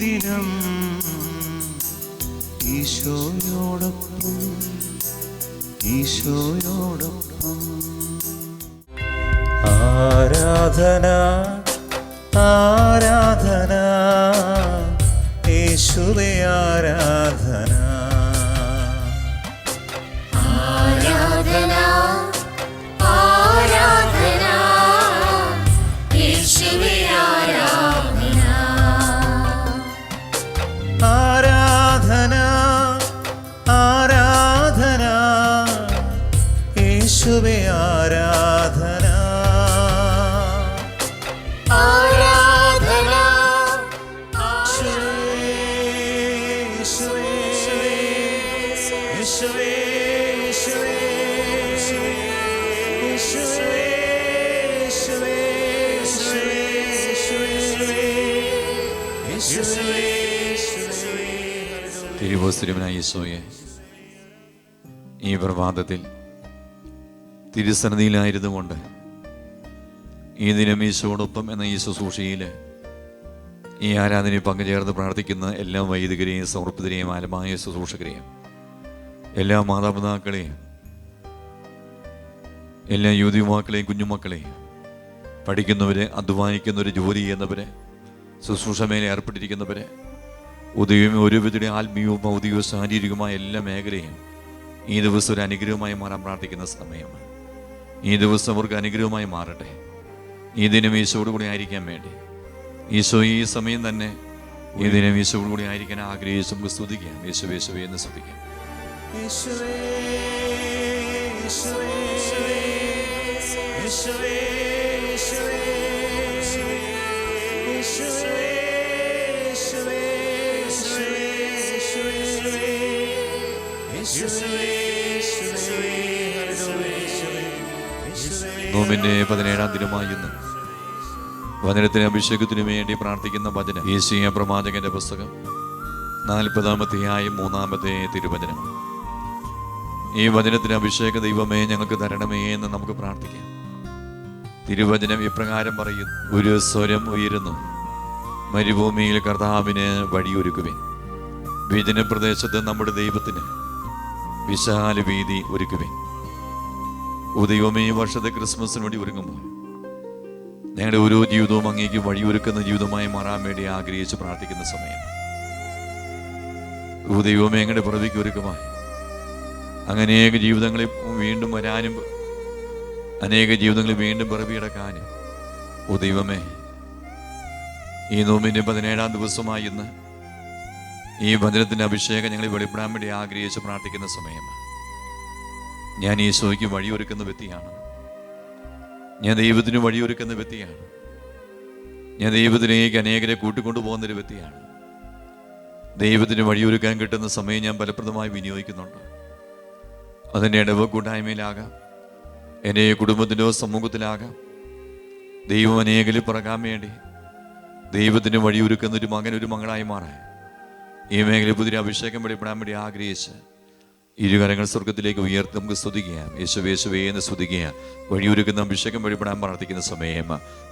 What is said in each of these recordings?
ദിനം ഈശോയോടൊപ്പം ഈശോയോടൊപ്പം. ആരാധന തിരുവോസ്തുരവനായ യേശോയെ ഈ പ്രഭാതത്തിൽ തിരുസന്നിധിയിലായിരുന്നു കൊണ്ട് ഈ ദിനം ഈശോടൊപ്പം എന്ന ഈ ശുശ്രൂഷയിൽ ഈ ആരാധനയിൽ പങ്കുചേർന്ന് പ്രാർത്ഥിക്കുന്ന എല്ലാ വൈദികരെയും സമർപ്പിതരെയും ആലമായ ശുശ്രൂഷകരെയും എല്ലാ മാതാപിതാക്കളെയും എല്ലാ യുവതിയുവാക്കളെയും കുഞ്ഞുമക്കളെയും പഠിക്കുന്നവരെ അധ്വാനിക്കുന്നവരെ ജോലി ചെയ്യുന്നവരെ ശുശ്രൂഷ മേലെ ഏർപ്പെട്ടിരിക്കുന്നവരെ ഉദയവും ഓരോരുത്തരുടെ ആത്മീയവും ഭൗതികവും ശാരീരികവുമായ എല്ലാ മേഖലയും ഈ ദിവസം ഒരു അനുഗ്രഹമായി മാറാൻ പ്രാർത്ഥിക്കുന്ന സമയമാണ്. ഈ ദിവസം അവർക്ക് അനുഗ്രഹമായി മാറട്ടെ. ഈ ദിനം ഈശോട് കൂടി ആയിരിക്കാൻ വേണ്ടി. ഈശോ ഈ സമയം തന്നെ ഈ ദിനം ഈശോട് കൂടി ആയിരിക്കാൻ ആഗ്രഹിച്ചു നമുക്ക് സ്തുതിക്കാം. യേശു യേശുവേ എന്ന് സ്തുതിക്കാം. യേശുവേ, യേശുവേ, യേശുവേ, നോമിന്റെ പതിനേഴാം ദിനമായി ഇന്ന് വചനത്തിന് അഭിഷേകത്തിനു വേണ്ടി പ്രാർത്ഥിക്കുന്ന വചനം. ഈശീയ പ്രവാചകന്റെ പുസ്തകം. നാൽപ്പതാമത്തെയായും മൂന്നാമത്തെ തിരുവചനം. ഈ വചനത്തിന് അഭിഷേക ദൈവമേ ഞങ്ങൾക്ക് തരണമേ എന്ന് നമുക്ക് പ്രാർത്ഥിക്കാം. തിരുവചനം ഇപ്രകാരം പറയുന്നു. ഒരു സ്വരം ഉയരുന്നു. മരുഭൂമിയിൽ കർത്താവിന് വഴിയൊരുക്കുവേ വിജന പ്രദേശത്ത് നമ്മുടെ ദൈവത്തിന് വിശാല വീതി ഒരുക്കുവേ ഉദയവും ഈ വർഷത്തെ ക്രിസ്മസിന് വേണ്ടി ഒരുങ്ങുമ്പോൾ ഞങ്ങളുടെ ഓരോ ജീവിതവും അങ്ങേക്ക് വഴിയൊരുക്കുന്ന ജീവിതമായി മാറാൻ വേണ്ടി ആഗ്രഹിച്ച് പ്രാർത്ഥിക്കുന്ന സമയം. ദൈവമേ ഞങ്ങളുടെ പുറവിക്ക് ഒരുക്കമായി. അങ്ങനേക ജീവിതങ്ങളിൽ വീണ്ടും വരാനും അനേക ജീവിതങ്ങളെ വീണ്ടും പിറവിയെടുക്കാനും ഓ ദൈവമേ ഈ നോമ്പിന്റെ പതിനേഴാം ദിവസമായി ഇന്ന് ഈ ഭജനത്തിന്റെ അഭിഷേകം ഞങ്ങൾ വെളിപ്പെടാൻ വേണ്ടി ആഗ്രഹിച്ച് പ്രാർത്ഥിക്കുന്ന സമയമാണ്. ഞാൻ ഈശോയ്ക്ക് വഴിയൊരുക്കുന്ന വ്യക്തിയാണ്. ഞാൻ ദൈവത്തിന് വഴിയൊരുക്കുന്ന വ്യക്തിയാണ്. ഞാൻ ദൈവത്തിലേക്ക് അനേകരെ കൂട്ടിക്കൊണ്ടു പോകുന്നൊരു വ്യക്തിയാണ്. ദൈവത്തിന് വഴിയൊരുക്കാൻ കിട്ടുന്ന സമയം ഞാൻ ഫലപ്രദമായി വിനിയോഗിക്കുന്നുണ്ട്. അതിന്റെ ഇടവ് കൂട്ടായ്മയിലാകാം എന്റെ കുടുംബത്തിലോ സമൂഹത്തിലാകാം. ദൈവം അനേകലിൽ പിറകാൻ വേണ്ടി ദൈവത്തിന് വഴിയൊരുക്കുന്ന ഒരു മകൻ ഒരു മകളായി മാറാൻ ഈ മേഖലയിൽ പുതിയ അഭിഷേകം വെളിപ്പെടാൻ വേണ്ടി ആഗ്രഹിച്ച് ഇരുകരങ്ങൾ സ്വർഗത്തിലേക്ക് ഉയർത്തി നമുക്ക് സ്തുതിക്കാം. യേശു യേശുവേ എന്ന് സ്തുതിക്കുക വഴിയൊരുക്കുന്ന അഭിഷേകം വഴിപ്പെടാൻ പ്രാർത്ഥിക്കുന്ന സമയം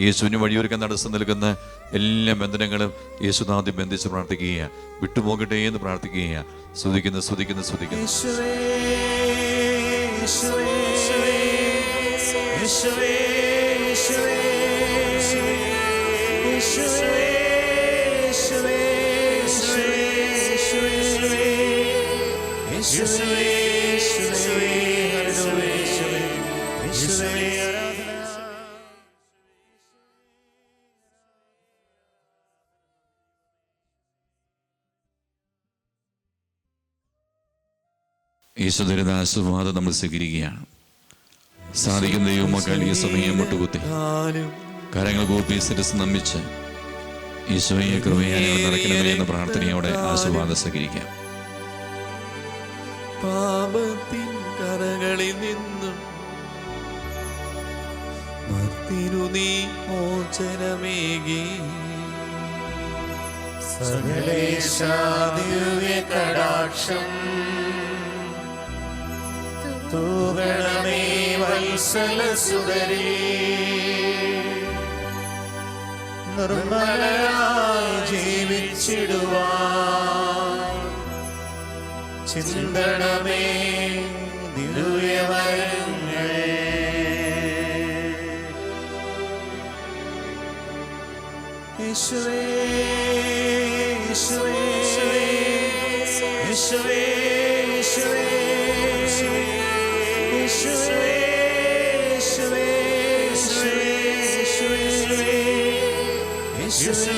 യേശുവിന് വഴിയൊരുക്കാൻ തടസ്സം നൽകുന്ന എല്ലാ ബന്ധനങ്ങളും യേശുനാഥി ബന്ധിച്ച് പ്രാർത്ഥിക്കുക വിട്ടുപോകട്ടെ എന്ന് പ്രാർത്ഥിക്കുക സ്തുതിക്കുന്ന സ്തുതിക്കുന്ന സ്തുതിക്കുന്നു. യേശുവേ, യേശുവേ, യേശുവേ, യേശുവേ, ആശീർവാദം നമ്മൾ സ്വീകരിക്കുകയാണ്. സാധിക്കുന്ന ദൈവമക്കൾ ഈ സമയം മുട്ടുകുത്തി. കരങ്ങൾ കൂപ്പി സിരസ് നമ്പിച്ച് ഈശോയെ കൃപയാനങ്ങൾ നടക്കണമേ എന്ന പ്രാർത്ഥനയോടെ ആശീർവാദം സ്വീകരിക്കാം. പാപത്തിൻ കരകളിൽ നിന്നും തിരുനീ മോചനമേകി. സകലേശാദിവ്യകടാക്ഷം. തൂകണമേ വത്സലസുതരേ നിർമ്മലരായി ജീവിച്ചിടുവാ ചിന്തണമേ ദിവ്യവരേ Yes, sir.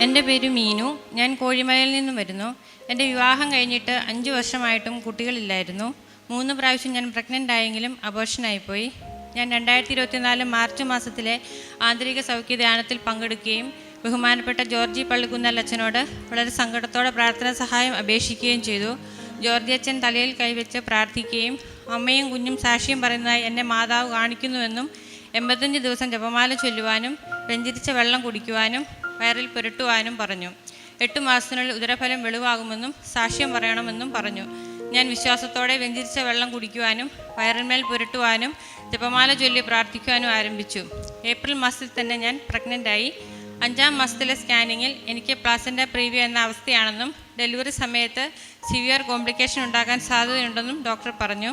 എന്റെ പേര് മീനു. ഞാൻ കോഴിമലയിൽ നിന്നും വരുന്നു. എന്റെ വിവാഹം കഴിഞ്ഞിട്ട് അഞ്ച് വർഷമായിട്ടും കുട്ടികളില്ലായിരുന്നു. മൂന്ന് പ്രാവശ്യം ഞാൻ പ്രഗ്നന്റ് ആയെങ്കിലും അബോഷനായിപ്പോയി ഞാൻ രണ്ടായിരത്തി ഇരുപത്തിനാല് മാർച്ച് മാസത്തിലെ ആന്തരിക സൗഖ്യ ധ്യാനത്തിൽ പങ്കെടുക്കുകയും ബഹുമാനപ്പെട്ട ജോർജി പള്ളിക്കുന്നൽ അച്ഛനോട് വളരെ സങ്കടത്തോടെ പ്രാർത്ഥന സഹായം അപേക്ഷിക്കുകയും ചെയ്തു. ജോർജി അച്ഛൻ തലയിൽ കൈവച്ച് പ്രാർത്ഥിക്കുകയും അമ്മയും കുഞ്ഞും സാക്ഷിയും പറയുന്നതായി എന്നെ മാതാവ് കാണിക്കുന്നുവെന്നും എൺപത്തഞ്ച് ദിവസം ജപമാല ചൊല്ലുവാനും വെഞ്ചരിച്ച വെള്ളം കുടിക്കുവാനും വയറിൽ പുരട്ടുവാനും പറഞ്ഞു. എട്ട് മാസത്തിനുള്ളിൽ ഉദരഫലം വെളിവാകുമെന്നും സാക്ഷ്യം പറയണമെന്നും പറഞ്ഞു. ഞാൻ വിശ്വാസത്തോടെ വെഞ്ചിരിച്ച വെള്ളം കുടിക്കുവാനും വയറിന്മേൽ പുരട്ടുവാനും ജപമാല ചൊല്ലി പ്രാർത്ഥിക്കുവാനും ആരംഭിച്ചു. ഏപ്രിൽ മാസത്തിൽ തന്നെ ഞാൻ പ്രഗ്നന്റായി അഞ്ചാം മാസത്തിലെ സ്കാനിങ്ങിൽ എനിക്ക് പ്ലാസന്റ പ്രീവ്യൂ എന്ന അവസ്ഥയാണെന്നും ഡെലിവറി സമയത്ത് സിവിയർ കോംപ്ലിക്കേഷൻ ഉണ്ടാകാൻ സാധ്യതയുണ്ടെന്നും ഡോക്ടർ പറഞ്ഞു.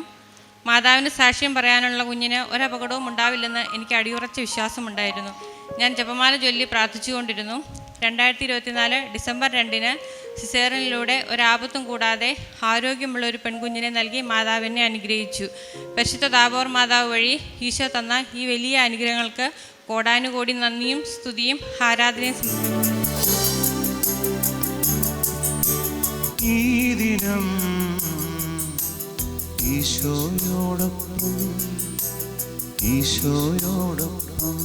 മാതാവിന് സാക്ഷ്യം പറയാനുള്ള കുഞ്ഞിന് ഒരപകടവും ഉണ്ടാവില്ലെന്ന് എനിക്ക് അടിയുറച്ച വിശ്വാസമുണ്ടായിരുന്നു ഞാൻ ജപമാല ചൊല്ലി പ്രാർത്ഥിച്ചുകൊണ്ടിരുന്നു രണ്ടായിരത്തി ഇരുപത്തിനാല് ഡിസംബർ രണ്ടിന് സിസേറിനിലൂടെ ഒരാപത്തും കൂടാതെ ആരോഗ്യമുള്ള ഒരു പെൺകുഞ്ഞിനെ നൽകി മാതാവിനെ അനുഗ്രഹിച്ചു പരിശുദ്ധ താപോർ മാതാവ് വഴി ഈശോ തന്ന ഈ വലിയ അനുഗ്രഹങ്ങൾക്ക് കോടാനുകോടി നന്ദിയും സ്തുതിയും ആരാധനയും. ഈ ദിനം ഈശോയോടൊപ്പം ഈശോയോടൊപ്പം.